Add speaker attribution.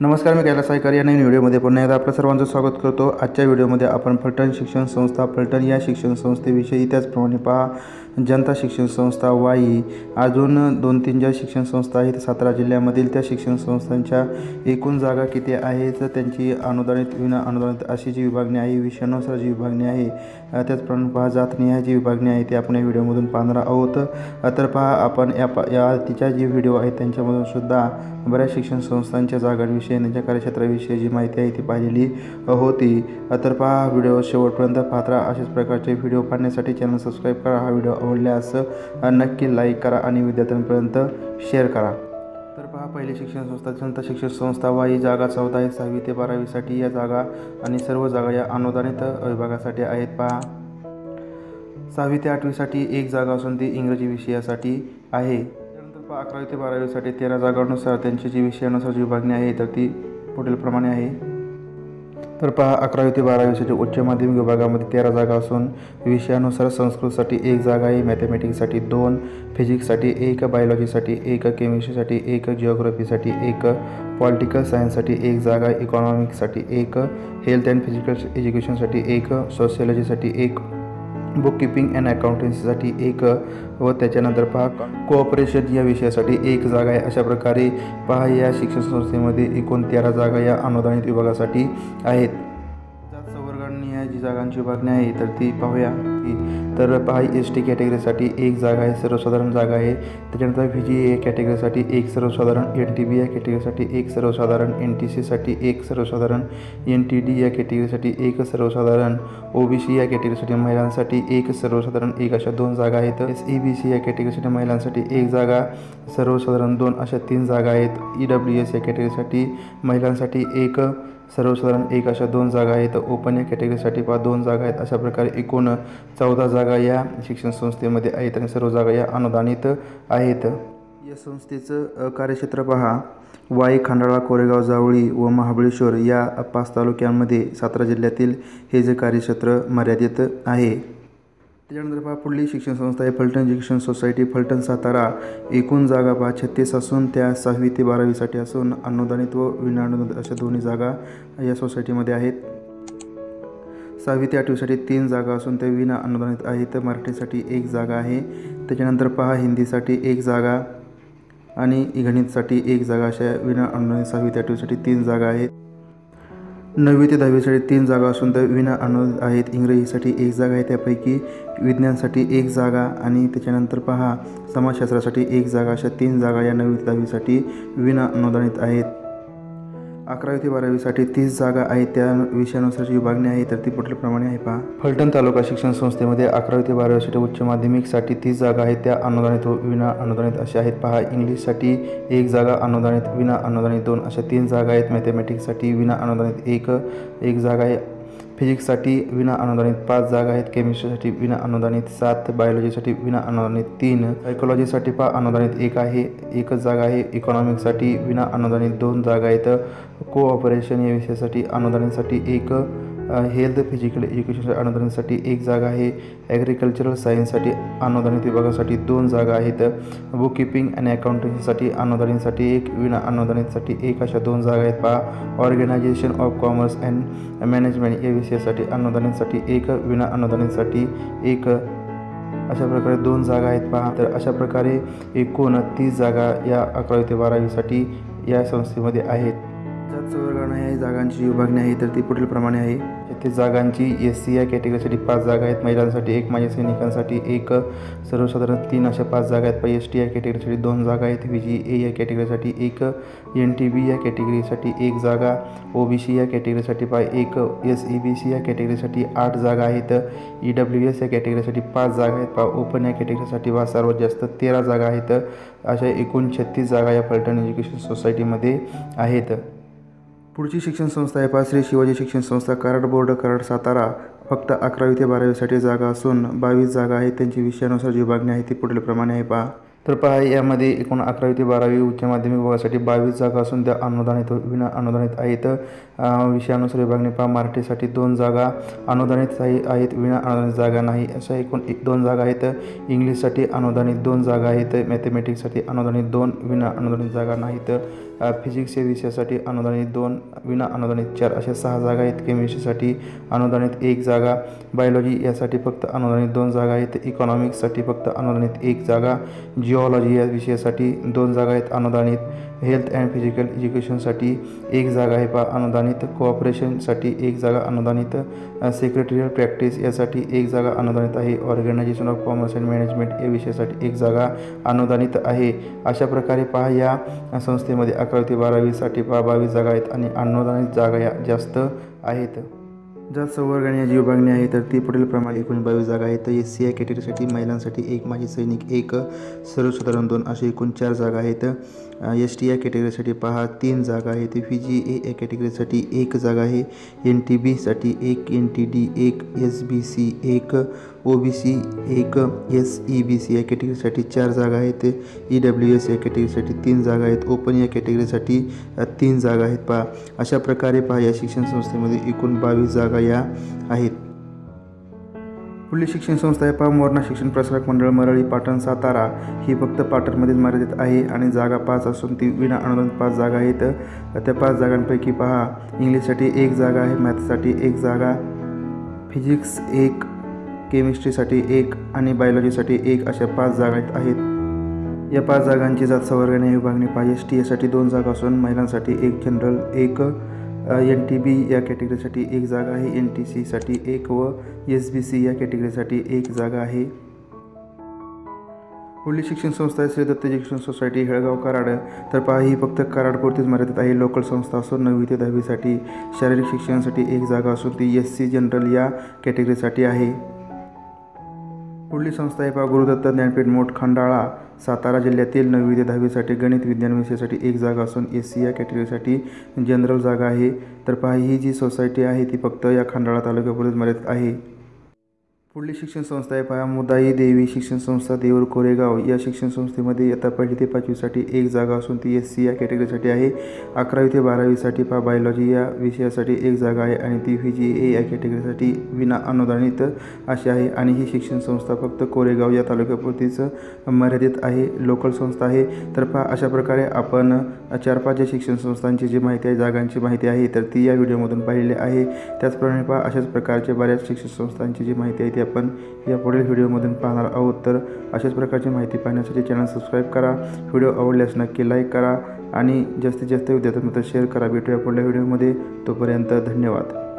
Speaker 1: नमस्कार मी कैलास सायकर या नवीन व्हिडिओमध्ये पुन्हा एकदा आपलं सर्वांचं स्वागत करतो. आजच्या व्हिडिओमध्ये आपण फलटण शिक्षण संस्था फलटण या शिक्षण संस्थेविषयी त्याचप्रमाणे पहा. जनता शिक्षण संस्था वाई. अजून दोन तीन ज्या शिक्षण संस्था आहेत सातारा जिल्ह्यामधील त्या शिक्षण संस्थांच्या एकूण जागा किती आहेत त्यांची अनुदानित विना अनुदानित अशी जी विभागणी आहे विषयानुसार जी विभागणी आहे त्याचप्रमाणे पहा जातनिहाय जी विभागणी आहे ती आपण या व्हिडिओमधून पाहणार आहोत. तर पहा आपण या पा या तिच्या जी व्हिडिओ आहेत त्यांच्यामधून सुद्धा बऱ्याच शिक्षण संस्थांच्या जागांविषयी त्यांच्या कार्यक्षेत्राविषयी जी माहिती आहे ती पाहिलेली होती. तर पहा व्हिडिओ शेवटपर्यंत पाहत राहा. अशाच प्रकारचे व्हिडिओ पाहण्यासाठी चॅनल सबस्क्राईब करा. हा व्हिडिओ आवडल्यास नक्की लाईक करा आणि विद्यार्थ्यांपर्यंत शेअर करा. तर पहा पहिली शिक्षण संस्था जनता शिक्षण संस्था वा ही जागा चौदा आहे. सहावी ते बारावीसाठी या जागा आणि सर्व जागा या अनुदानित विभागासाठी आहेत पहा. सहावी ते आठवीसाठी एक जागा असून ती इंग्रजी विषयासाठी आहे. त्यानंतर पहा अकरावी ते बारावीसाठी तेरा जागांनुसार त्यांची जी विषयानुसार जी विभागणी आहे तर ती पुढीलप्रमाणे आहे. तर पहा अकरावी ते बारावीसाठी उच्च माध्यमिक विभागामध्ये तेरा जागा असून विषयानुसार संस्कृतसाठी एक जागा आहे मॅथमॅटिक्ससाठी दोन फिजिक्ससाठी एक बायोलॉजीसाठी एक केमिस्ट्रीसाठी एक जिओग्राफीसाठी एक पॉलिटिकल सायन्ससाठी एक जागा इकॉनॉमिक्ससाठी एक हेल्थ अँड फिजिकल एज्युकेशनसाठी एक सोशियोलॉजीसाठी एक. बुक किपिंग अँड अकाउंटन्सीसाठी एक व त्याच्यानंतर पहा कोऑपरेशन या विषयासाठी एक जागा आहे. अशा प्रकारे पहा या शिक्षण संस्थेमध्ये एकूण तेरा जागा या अनुदानित विभागासाठी आहेत. जात संवर्गांनी या जी जागांची विभागणी आहे तर ती पाहूया की तर पहा एस टी कॅटेगरीसाठी एक जागा आहे सर्वसाधारण जागा आहे. त्याच्यानंतर व्ही जी ए कॅटेगरीसाठी एक सर्वसाधारण एन टी बी या कॅटेगरीसाठी एक सर्वसाधारण एन टी सीसाठी एक सर्वसाधारण एन टी डी या कॅटेगरीसाठी एक सर्वसाधारण ओ बी सी या कॅटेगरीसाठी महिलांसाठी एक सर्वसाधारण एक अशा दोन जागा आहेत. एस ई बी सी या कॅटेगरीसाठी महिलांसाठी एक जागा सर्वसाधारण दोन अशा तीन जागा आहेत. ई डब्ल्यू एस या कॅटेगरीसाठी महिलांसाठी एक सर्वसाधारण एक अशा दोन जागा आहेत. ओपन या कॅटेगरीसाठी पहा दोन जागा आहेत. अशा प्रकारे एकूण चौदा जागा या शिक्षण संस्थेमध्ये आहेत आणि सर्व जागा या अनुदानित आहेत. या संस्थेचं कार्यक्षेत्र पहा. वाई खंडाळा कोरेगाव जावळी व महाबळेश्वर या पाच तालुक्यांमध्ये सातारा जिल्ह्यातील हे जे कार्यक्षेत्र मर्यादित आहे. त्याच्यानंतर पहा पुढली शिक्षण संस्था आहे फलटण शिक्षण सोसायटी फलटण सातारा. एकूण जागा पहा छत्तीस असून त्या सहावी ते बारावीसाठी असून अनुदानित व विनाअनुदानित अशा दोन्ही जागा या सोसायटीमध्ये आहेत. सहावी ते आठवीसाठी तीन जागा असून त्या विना अनुदानित आहेत मराठीसाठी एक जागा आहे. त्याच्यानंतर पहा हिंदीसाठी एक जागा आणि गणितसाठी एक जागा अशा विना अनुदानित सहावी ते आठवीसाठी तीन जागा आहेत. नववी ते दहावीसाठी तीन जागा असून त्या विना अनुदानित आहेत. इंग्रजीसाठी एक जागा आहे. त्यापैकी विज्ञानसाठी एक जागा आणि त्याच्यानंतर पहा समाजशास्त्रासाठी एक जागा. अशा तीन जागा या नववी दहावीसाठी विना अनुदानित आहेत. अकरावी ते बारावीसाठी तीस जागा आहेत. त्या विषयानुसारची विभागणी आहे तर ती पुढीलप्रमाणे आहे पहा. फलटण तालुका शिक्षण संस्थेमध्ये अकरावी ते बारावीसाठी उच्च माध्यमिकसाठी तीस जागा आहेत. त्या अनुदानित व विना अनुदानित अशा आहेत पहा. इंग्लिशसाठी एक जागा अनुदानित विना अनुदानित दोन अशा तीन जागा आहेत. मॅथमॅटिक्ससाठी विना अनुदानित एक एक जागा आहे. फिजिक्ससाठी विना अनुदानित पाच जागा आहेत. केमिस्ट्रीसाठी विना अनुदानित सात. बायोलॉजीसाठी विना अनुदानित तीन. सायकोलॉजीसाठी पा अनुदानित एक आहे एकच जागा आहे. इकॉनॉमिक्ससाठी विना अनुदानित दोन जागा आहेत. कोऑपरेशन या विषयासाठी अनुदानितसाठी एक. हेल्थ फिजिकल एज्युकेशन अनुदानासाठी एक जागा आहे. ॲग्रिकल्चरल सायन्ससाठी अनुदानित विभागासाठी दोन जागा आहेत. बुक किपिंग आणि अकाउंटन्सीसाठी अनुदानितसाठी एक विना अनुदानितसाठी एक अशा दोन जागा आहेत पहा. Organisation of commerce and management या विषयासाठी अनुदानितसाठी एक विना अनुदानितसाठी एक अशा प्रकारे दोन जागा आहेत पहा. तर अशा प्रकारे एकूण तीस जागा या अकरावी ते बारावीसाठी या संस्थेमध्ये आहेत. जात संवर्गाने आहे जागांची विभागणी आहे तर ती पुढीलप्रमाणे आहे. ते जागांची एस सी या कॅटेगरीसाठी पाच जागा आहेत. महिलांसाठी एक माझ्या सैनिकांसाठी एक सर्वसाधारण तीन अशा पाच जागा आहेत. पाय एस टी या कॅटेगरीसाठी दोन जागा आहेत. व्ही जी ए या कॅटेगरीसाठी एक एन टी बी या कॅटेगरीसाठी एक जागा ओ बी सी या कॅटेगरीसाठी पाय एक एस ई बी सी या कॅटेगरीसाठी आठ जागा आहेत. ई डब्ल्यू एस या कॅटेगरीसाठी पाच जागा आहेत. पा ओपन या कॅटेगरीसाठी पा सर्वात जास्त तेरा जागा आहेत. अशा एकूण छत्तीस जागा या फलटण एज्युकेशन सोसायटीमध्ये आहेत. पुढची शिक्षण संस्था आहे पहा श्री शिवाजी शिक्षण संस्था कराड बोर्ड कराड सातारा फक्त अकरावी ते बारावीसाठी जागा असून बावीस जागा आहेत त्यांची विषयानुसार जी विभागणी आहे ती पुढीलप्रमाणे आहे पहा. तर पहा यामध्ये एकूण अकरावी ते बारावी उच्च माध्यमिक विभागासाठी बावीस जागा असून त्या अनुदानित विना अनुदानित आहेत. विषयानुसार विभागणी पहा मराठीसाठी दोन जागा अनुदानित आहेत विना अनुदानित जागा नाही अशा एकूण एक दोन जागा आहेत. इंग्लिशसाठी अनुदानित दोन जागा आहेत मॅथमॅटिक्ससाठी अनुदानित दोन विना अनुदानित जागा नाहीत. फिजिक्स या विषयासाठी अनुदानित दोन विना अनुदानित चार अशा सहा जागा आहेत. केमिस्ट्रीसाठी अनुदानित एक जागा बायोलॉजी यासाठी फक्त अनुदानित दोन जागा आहेत. इकॉनॉमिक्ससाठी फक्त अनुदानित एक जागा जिओलॉजी या विषयासाठी दोन जागा आहेत. अनुदानित हेल्थ अँड फिजिकल एज्युकेशनसाठी एक जागा आहे पा अनुदानित कोऑपरेशनसाठी एक जागा अनुदानित सेक्रेटरियल प्रॅक्टिस यासाठी एक जागा अनुदानित आहे. Organisation of commerce and management या विषयासाठी एक जागा अनुदानित आहे. अशा प्रकारे पहा या संस्थेमध्ये अकरावी ते बारावीसाठी पहा बावीस जागा आहेत आणि अनुदानित जागा या जास्त आहेत. ज्या संवर्ग आणि याची विभागणी आहे तर ती पुढील प्रमाणे एकूण बावीस जागा आहेत. तर एस सी आय कॅटेगरीसाठी महिलांसाठी एक माजी सैनिक एक सर्वसाधारण दोन असे एकूण चार जागा आहेत. एस टी या कॅटेगरीसाठी पहा तीन जागा आहेत फी जी ए या कॅटेगरीसाठी एक जागा आहे. एन टी बीसाठी एक एन टी डी एक एस बी सी एक ओ बी सी एक एस ई बी सी या कॅटेगरीसाठी चार जागा आहेत. ई डब्ल्यू एस या कॅटेगरीसाठी तीन जागा आहेत. ओपन या कॅटेगरीसाठी तीन जागा आहेत. पहा अशा प्रकारे पहा या शिक्षण संस्थेमध्ये एकूण बावीस जागा या आहेत. पुढली शिक्षण संस्था आहे पाम मोरणा शिक्षण प्रसारक मंडळ मरळी पाटण सातारा ही फक्त पाटणमध्येच मर्यादित आहे आणि जागा पाच असून ती विना अनुदान पाच जागा आहेत. त्या पाच जागांपैकी पहा इंग्लिशसाठी एक जागा आहे मॅथसाठी एक जागा फिजिक्स एक केमिस्ट्रीसाठी एक आणि बायोलॉजीसाठी एक अशा पाच जागा आहेत- या पाच जागांची जात संवर्गाने विभागणी पाहिजे एस टी एसाठी दोन जागा असून महिलांसाठी एक जनरल एक एन टी बी या कॅटेगरीसाठी एक जागा आहे. एन टी सीसाठी एक व एस बी सी या कॅटेगरीसाठी एक जागा आहे. पुढली शिक्षण संस्था आहे श्री दत्त शिक्षण सोसायटी हेळगाव कराड. तर पहा ही फक्त कराडपुरतीच मर्यादित आहे. लोकल संस्था असून नववी ते दहावीसाठी शारीरिक शिक्षणासाठी एक जागा असून ती एस सी जनरल या कॅटेगरीसाठी आहे. पुढली संस्था आहे पहा गुरुदत्त ज्ञानपीठ मोठ खंडाळा. सातारा जिल्ह्यातील नववी ते दहावीसाठी गणित विज्ञान विषयासाठी एक जागा असून एस सी या कॅटेगरीसाठी जनरल जागा आहे. तर पहा ही जी सोसायटी आहे ती फक्त या खंडाळा तालुक्यापुरतीच मर्यादित आहे. पुढली शिक्षण संस्था आहे पहा मुदाई देवी शिक्षण संस्था देऊर कोरेगाव. या शिक्षण संस्थेमध्ये इयत्ता पहिली ते पाचवीसाठी एक जागा असून ती एस सी या कॅटेगरीसाठी आहे. अकरावी ते बारावीसाठी पहा बायोलॉजी या विषयासाठी एक जागा आहे आणि ती व्ही जी ए या कॅटेगरीसाठी विना अनुदानित अशी आहे. आणि ही शिक्षण संस्था फक्त कोरेगाव या तालुक्यापुरतीच मर्यादित आहे लोकल संस्था आहे. तर पहा अशा प्रकारे आपण चार पाच ज्या शिक्षण संस्थांची जी माहिती आहे जागांची माहिती आहे तर ती या व्हिडिओमधून पाहिलेली आहे. त्याचप्रमाणे पहा अशाच प्रकारच्या बऱ्याच शिक्षण संस्थांची जी माहिती आहे माहिती आपण या पुढील व्हिडिओमधून पाहणार आहोत. तर अशाच प्रकारची माहिती पाहण्यासाठी चॅनल सबस्क्राईब करा व्हिडिओ आवडल्यास नक्की लाईक करा आणि जास्तीत जास्त विद्यार्थ्यांमध्ये शेअर करा. भेटूया पुढल्या व्हिडिओमध्ये. तोपर्यंत धन्यवाद.